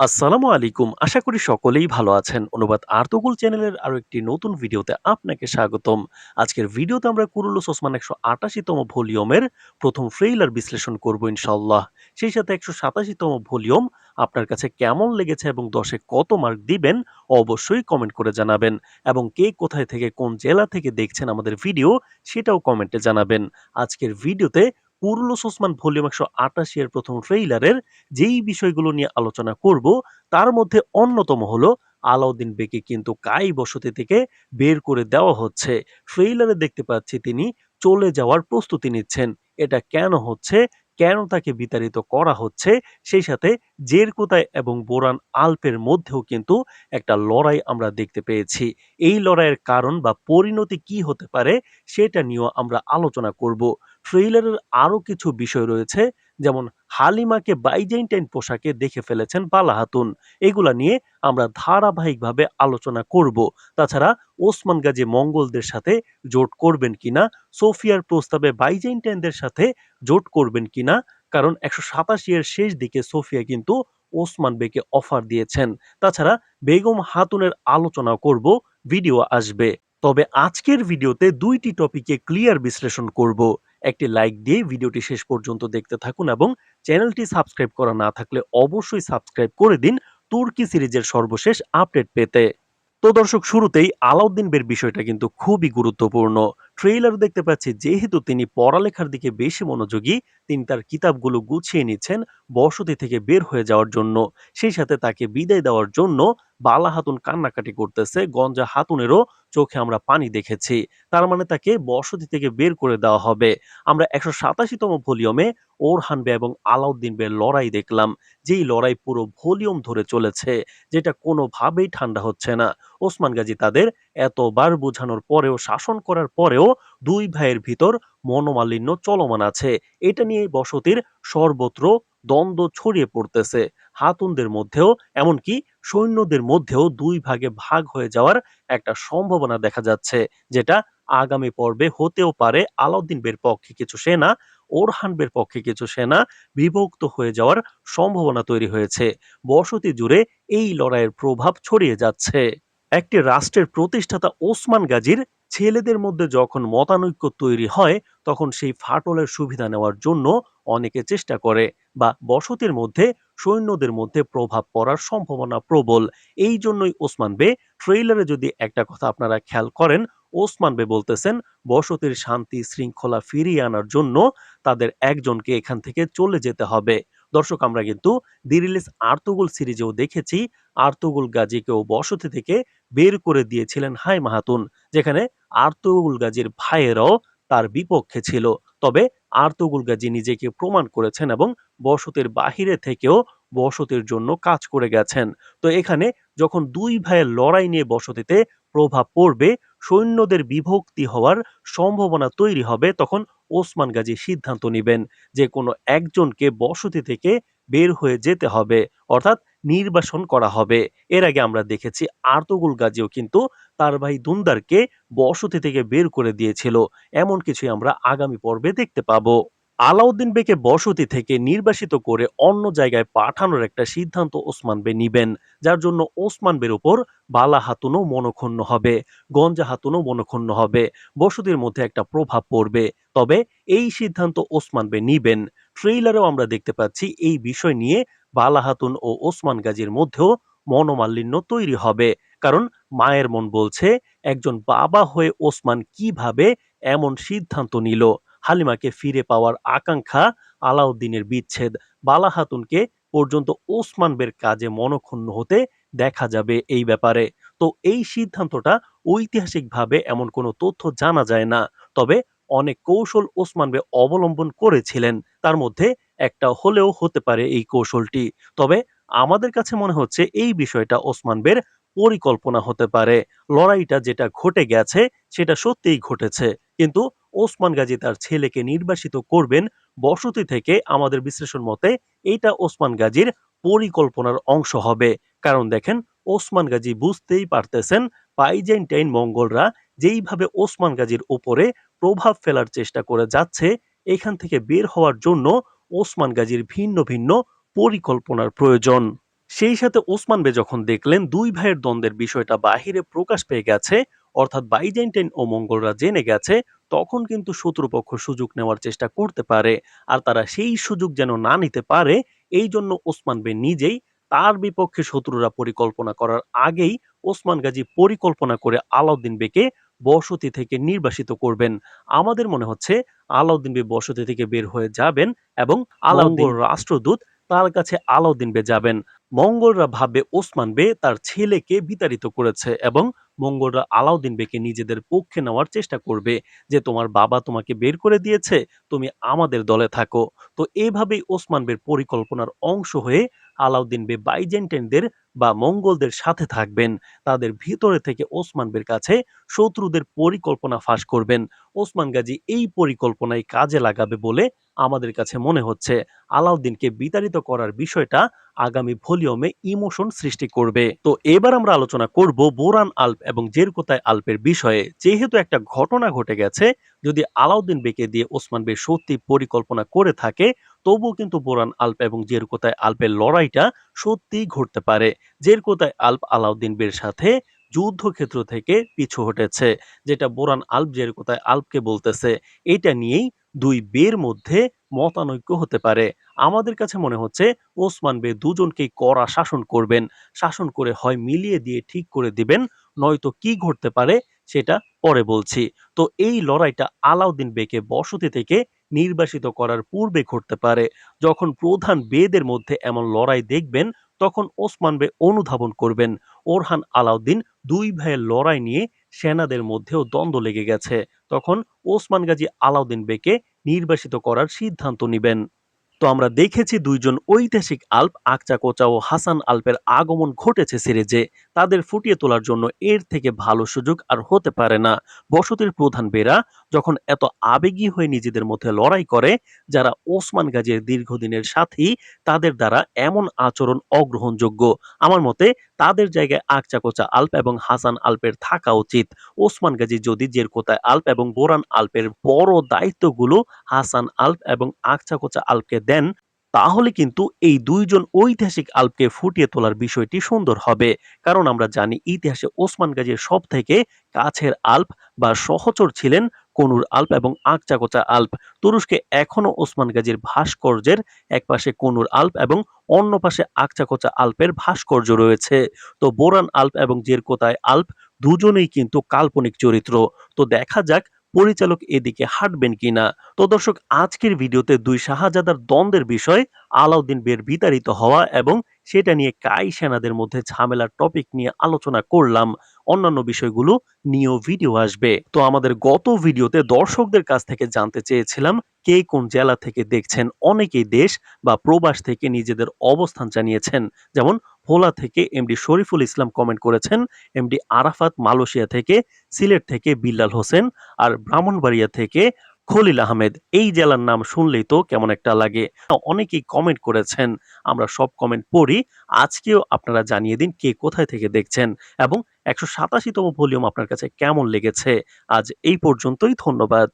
আসসালামু আলাইকুম। আশা করি সকলেই ভালো আছেন। অনুবাদ আর্তুগুল চ্যানেলের আরও একটি নতুন ভিডিওতে আপনাকে স্বাগতম। আজকের ভিডিওতে আমরা কুরুলুস ওসমান একশো আটাশিতম ভলিউমের প্রথম ফ্রেইলার বিশ্লেষণ করব ইনশাল্লাহ সেই সাথে একশো সাতাশিতম ভলিউম আপনার কাছে কেমন লেগেছে এবং দশে কত মার্ক দিবেন অবশ্যই কমেন্ট করে জানাবেন। এবং কে কোথায় থেকে কোন জেলা থেকে দেখছেন আমাদের ভিডিও সেটাও কমেন্টে জানাবেন। আজকের ভিডিওতে কুরুলুস ওসমান ভলিউম ১৮৮ এর প্রথম ট্রেইলারের যেই বিষয়গুলো নিয়ে আলোচনা করব, তার মধ্যে অন্যতম হলো আলাউদ্দিন বেকে কিন্তু কাই বসতি থেকে বের করে দেওয়া হচ্ছে। ট্রেইলারে দেখতে পাচ্ছি তিনি চলে যাওয়ার প্রস্তুতি নিচ্ছেন। এটা কেন হচ্ছে? কেন তাকে বিতাড়িত করা হচ্ছে? সেই সাথে জেরকোতায় এবং বোরান আলপের মধ্যেও কিন্তু একটা লড়াই আমরা দেখতে পেয়েছি। এই লড়াইয়ের কারণ বা পরিণতি কি হতে পারে, সেটা নিয়েও আমরা আলোচনা করব। ট্রেইলারের আরও কিছু বিষয় রয়েছে, যেমন হালিমাকে বাইজেন্টাইন পোশাকে দেখে ফেলেছেন বালা হাতুন। এগুলা নিয়ে আমরা ধারাবাহিকভাবে আলোচনা করব। তাছাড়া ওসমান গাজী মঙ্গলদের সাথে জোট করবেন কিনা, সোফিয়ার প্রস্তাবে বাইজেন্টাইনদের সাথে জোট করবেন কিনা, কারণ একশো সাতাশি এর শেষ দিকে সোফিয়া কিন্তু ওসমান বেকে অফার দিয়েছেন। তাছাড়া বেগম হাতুনের আলোচনা করব, ভিডিও আসবে। তবে আজকের ভিডিওতে দুইটি টপিকে ক্লিয়ার বিশ্লেষণ করব। একটি লাইক দিয়ে ভিডিওটি শেষ পর্যন্ত দেখতে থাকুন এবং চ্যানেলটি সাবস্ক্রাইব করা না থাকলে অবশ্যই সাবস্ক্রাইব করে দিন তুর্কি সিরিজের সর্বশেষ আপডেট পেতে। তো দর্শক, শুরুতেই আলাউদ্দিন বের বিষয়টা কিন্তু খুবই গুরুত্বপূর্ণ। ট্রেইলার দেখতে পাচ্ছি, যেহেতু তিনি পড়ালেখার দিকে বেশি মনোযোগী, তিনি তার কিতাবগুলো গুছিয়ে নিচ্ছেন বসতি থেকে বের হয়ে যাওয়ার জন্য। সেই সাথে তাকে বিদায় দেওয়ার জন্য বালা হাতুন কান্নাকাটি করতেছে, গঞ্জা হাতুনেরও চোখে আমরা পানি দেখেছি। তার মানে তাকে বসতি থেকে বের করে দেওয়া হবে। আমরা একশো সাতাশিতম ভলিউমে ওরহান বে এবং আলাউদ্দিন বে লড়াই দেখলাম, যেই লড়াই পুরো ভলিউম ধরে চলেছে, যেটা কোনোভাবেই ঠান্ডা হচ্ছে না। ওসমান গাজী তাদের এতবার বোঝানোর পরেও, শাসন করার পরেও দুই ভাইয়ের ভিতর মনোমালিন্য চলমান আছে। এটা নিয়ে বসতির সর্বত্র দ্বন্দ্ব ছড়িয়ে পড়তেছে। হাতুনদের মধ্যেও, এমনকি সৈন্যদের মধ্যেও দুই ভাগে ভাগ হয়ে যাওয়ার একটা সম্ভাবনা দেখা যাচ্ছে, যেটা আগামী পর্বে হতেও পারে। আলাউদ্দিন বের পক্ষে কিছু সেনা, ওরহান বের পক্ষে কিছু সেনা বিভক্ত হয়ে যাওয়ার সম্ভাবনা তৈরি হয়েছে। বসতি জুড়ে এই লড়াইয়ের প্রভাব ছড়িয়ে যাচ্ছে। একটি রাষ্ট্রের প্রতিষ্ঠাতা ওসমান গাজীর ছেলেদের মধ্যে যখন মতানৈক্য তৈরি হয়, তখন সেই ফাটলের সুবিধা নেওয়ার জন্য অনেকে চেষ্টা করে বা বসতির মধ্যে সৈন্যদের মধ্যে প্রভাব পড়ার সম্ভাবনা প্রবল। এই জন্যই ওসমান বে ট্রেইলারে যদি একটা কথা আপনারা খেয়াল করেন, ওসমান বে বলতেছেন, বসতির শান্তি শৃঙ্খলা ফিরিয়ে আনার জন্য তাদের একজনকে এখান থেকে চলে যেতে হবে। দর্শক, আমরা কিন্তু দিরিলিস আর্তুগুল সিরিজেও দেখেছি। আর্তুগুল গাজীকেও বসতি থেকে বের করে দিয়েছিলেন হাই মাহাতুন, যেখানে আর্তুগুল গাজীর ভাইয়েরাও তার বিপক্ষে ছিল। তবে আর্তুগুল গাজী নিজেকে প্রমাণ করেছেন এবং বসতির বাহিরে থেকেও বসতির জন্য কাজ করে গেছেন। তো এখানে যখন দুই ভাইয়ের লড়াই নিয়ে বসতিতে প্রভাব পড়বে, সৈন্যদের বিভক্তি হওয়ার সম্ভাবনা তৈরি হবে, তখন ওসমান গাজী সিদ্ধান্ত নেবেন যে কোনো একজনকে বসতি থেকে বের হয়ে যেতে হবে। অর্থাৎ নির্বাসন করা হবে। এর আগে আমরা দেখেছি আর্তগুল গাজীও কিন্তু তার ভাই দুন্দারকে বসতি থেকে বের করে দিয়েছিল। এমন কিছুই আমরা আগামী পর্বে দেখতে পাবো। আলাউদ্দিন বেকে বসতি থেকে নির্বাসিত করে অন্য জায়গায় পাঠানোর একটা সিদ্ধান্ত ওসমান বে নিবেন। যার জন্য ওসমান বের উপর বালা হাতুনও মনক্ষুণ্ণ হবে, গঞ্জা হাতুনও মনক্ষুণ্ণ হবে। বসতির মধ্যে একটা প্রভাব পড়বে। তবে এই সিদ্ধান্ত ওসমান বে নিবেন। ট্রেইলারেও আমরা দেখতে পাচ্ছি এই বিষয় নিয়ে বালা হাতুন ও ওসমান গাজীর মধ্যেও মনোমালিন্য তৈরি হবে। কারণ মায়ের মন বলছে, একজন বাবা হয়ে ওসমান কীভাবে এমন সিদ্ধান্ত নিল? হালিমাকে ফিরে পাওয়ার আকাঙ্ক্ষা, আলাউদ্দিনের বিচ্ছেদ বালা হাতুনকে পর্যন্ত ওসমান বের কাজে মনক্ষুণ্ণ হতে দেখা যাবে এই ব্যাপারে। তো এই সিদ্ধান্তটা ঐতিহাসিকভাবে এমন কোনো তথ্য জানা যায় না। তবে অনেক কৌশল ওসমান বে অবলম্বন করেছিলেন। তার মধ্যে একটা হলেও হতে পারে এই কৌশলটি। তবে আমাদের কাছে মনে হচ্ছে এই বিষয়টা ওসমান বের পরিকল্পনা হতে পারে। লড়াইটা যেটা ঘটে গেছে, সেটা সত্যিই ঘটেছে। কিন্তু ওসমান গাজী তার ছেলেকে নির্বাসিত করবেন বসতি থেকে আমাদের বিশ্লেষণ মতে এটা ওসমান গাজীর পরিকল্পনার অংশ হবে। কারণ দেখেন, ওসমান গাজী বুঝতেই পারতেছেন পাইজেন্টাইন মঙ্গলরা যেইভাবে ওসমান গাজীর উপরে প্রভাব ফেলার চেষ্টা করে যাচ্ছে, এখান থেকে বের হওয়ার জন্য ওসমান গাজীর ভিন্ন ভিন্ন পরিকল্পনার প্রয়োজন। সেই সাথে ওসমান বে যখন দেখলেন দুই ভাইয়ের দ্বন্দ্বের বিষয়টা বাহিরে প্রকাশ পেয়ে গেছে, অর্থাৎ বাইজেন্টাইন ও মঙ্গলরা জেনে গেছে, তখন কিন্তু শত্রুপক্ষ সুযোগ নেওয়ার চেষ্টা করতে পারে আর তারা সেই সুযোগ যেন না নিতে পারে, এই জন্য ওসমান বে নিজেই তার বিপক্ষে শত্রুরা পরিকল্পনা করার আগেই ওসমান গাজী পরিকল্পনা করে আলাউদ্দিন বেকে বসতি থেকে নির্বাসিত করবেন। আমাদের মনে হচ্ছে আলাউদ্দিন বে বসতি থেকে বের হয়ে যাবেন এবং আলাউদ্দিন রাষ্ট্রদূত তার কাছে আলাউদ্দিন বে যাবেন। মঙ্গলরা ভাবে ওসমান বে তার ছেলেকে বিতাড়িত করেছে এবং মঙ্গলরা আলাউদ্দিন বেকে নিজেদের পক্ষে নেওয়ার চেষ্টা করবে যে তোমার বাবা তোমাকে বের করে দিয়েছে, তুমি আমাদের দলে থাকো। তো এইভাবেই ওসমান বের পরিকল্পনার অংশ হয়ে আলাউদ্দিন বে বাইজেন্টাইনদের বা মঙ্গলদের সাথে থাকবেন। তাদের ভিতরে থেকে ওসমান বের কাছে শত্রুদের পরিকল্পনা ফাঁস করবেন। ওসমান গাজী এই পরিকল্পনায় কাজে লাগাবে বলে আমাদের কাছে মনে হচ্ছে আলাউদ্দিনকে বিতাড়িত করার বিষয়টা আগামী ভলিউমে ইমোশন সৃষ্টি করবে। তো এবার আমরা আলোচনা করব বোরান আল্প এবং জেরকোতায় আল্পের বিষয়ে। যেহেতু একটা ঘটনা ঘটে গেছে, যদি আলাউদ্দিন বেকে দিয়ে ওসমান বে সত্যি পরিকল্পনা করে থাকে, তবুও কিন্তু বোরান আল্প এবং জেরকোতায় আল্পের লড়াইটা সত্যিই ঘটতে পারে। জেরকোতায় আল্প আলাউদ্দিন বের সাথে যুদ্ধক্ষেত্র থেকে পিছু হটেছে, যেটা বোরান আল্প জেরকোতায় আল্পকে বলতেছে। এটা নিয়েই দুই বের মধ্যে মতানৈক্য হতে পারে। আমাদের কাছে মনে হচ্ছে ওসমান বে দুজনকেই কড়া শাসন করবেন। শাসন করে হয় মিলিয়ে দিয়ে ঠিক করে দিবেন, নয়তো কি ঘটতে পারে সেটা পরে বলছি। তো এই লড়াইটা আলাউদ্দিন বেকে বসতি থেকে নির্বাসিত করার পূর্বে ঘটতে পারে। যখন প্রধান বেদের মধ্যে এমন লড়াই দেখবেন, তখন ওসমান বে অনুধাবন করবেন। ওরহান আলাউদ্দিন দুই ভাইয়ের লড়াই নিয়ে সেনাদের মধ্যেও দ্বন্দ্ব লেগে গেছে। তখন ওসমান গাজী আলাউদ্দিন বেকে নির্বাসিত করার সিদ্ধান্ত নেবেন। তো আমরা দেখেছি দুইজন ঐতিহাসিক আল্প, আকচা কোচা ও হাসান আল্পের আগমন ঘটেছে সিরিজে। তাদের ফুটিয়ে তোলার জন্য এর থেকে ভালো সুযোগ আর হতে পারে না। বসতির প্রধান বেরা যখন এত আবেগী হয়ে নিজেদের মধ্যে লড়াই করে, যারা ওসমান গাজীর দীর্ঘদিনের সাথী, তাদের দ্বারা এমন আচরণ অগ্রহণযোগ্য। আমার মতে তাদের জায়গায় আকচা কোচা আল্প এবং হাসান আল্পের থাকা উচিত। ওসমান গাজী যদি জেরকোতায় আল্প এবং বোরান আল্পের বড় দায়িত্বগুলো হাসান আল্প এবং আকচা কোচা আল্পকে দেন, তাহলে কিন্তু এই দুইজন ঐতিহাসিক আল্পকে ফুটিয়ে তোলার বিষয়টি সুন্দর হবে। কারণ আমরা জানি ইতিহাসে ওসমান গাজীর সব থেকে কাছের আল্প বা সহচর ছিলেন কনুর আল্প এবং আকচাকোচা আল্প। তুরস্কে এখনও ওসমান গাজীর ভাস্কর্যের এক পাশে কনুর আল্প এবং অন্য পাশে আকচাকোচা আল্পের ভাস্কর্য রয়েছে। তো বোরান আল্প এবং জেরকোতায় আল্প দুজনেই কিন্তু কাল্পনিক চরিত্র। তো দেখা যাক পরিচালক এদিকে হাঁটবেন কিনা। তো দর্শক, আজকের ভিডিওতে দুই শাহজাদার দ্বন্দ্বের বিষয় আলাউদ্দিন বের বিতাড়িত হওয়া এবং সেটা নিয়ে কাই সেনাদের মধ্যে ঝামেলার টপিক নিয়ে আলোচনা করলাম। অন্যান্য বিষয়গুলো নিয়েও ভিডিও আসবে। তো আমাদের গত ভিডিওতে দর্শকদের কাছ থেকে জানতে চেয়েছিলাম, কে কোন জেলা থেকে দেখছেন? অনেকেই দেশ বা প্রবাস থেকে নিজেদের অবস্থান জানিয়েছেন। যেমন ভোলা থেকে এমডি শরীফুল ইসলাম কমেন্ট করেছেন এমডি আরাফাত মালয়েশিয়া থেকে, সিলেট থেকে বিল্লাল হোসেন, আর ব্রাহ্মণবাড়িয়া থেকে খলিল আহমেদ। এই জেলার নাম শুনলেই তো কেমন একটা লাগে। অনেকেই কমেন্ট করেছেন, আমরা সব কমেন্ট পড়ি। আজকেও আপনারা জানিয়ে দিন কে কোথায় থেকে দেখছেন এবং একশো সাতাশিতম ভলিউম আপনার কাছে কেমন লেগেছে? আজ এই পর্যন্তই ধন্যবাদ।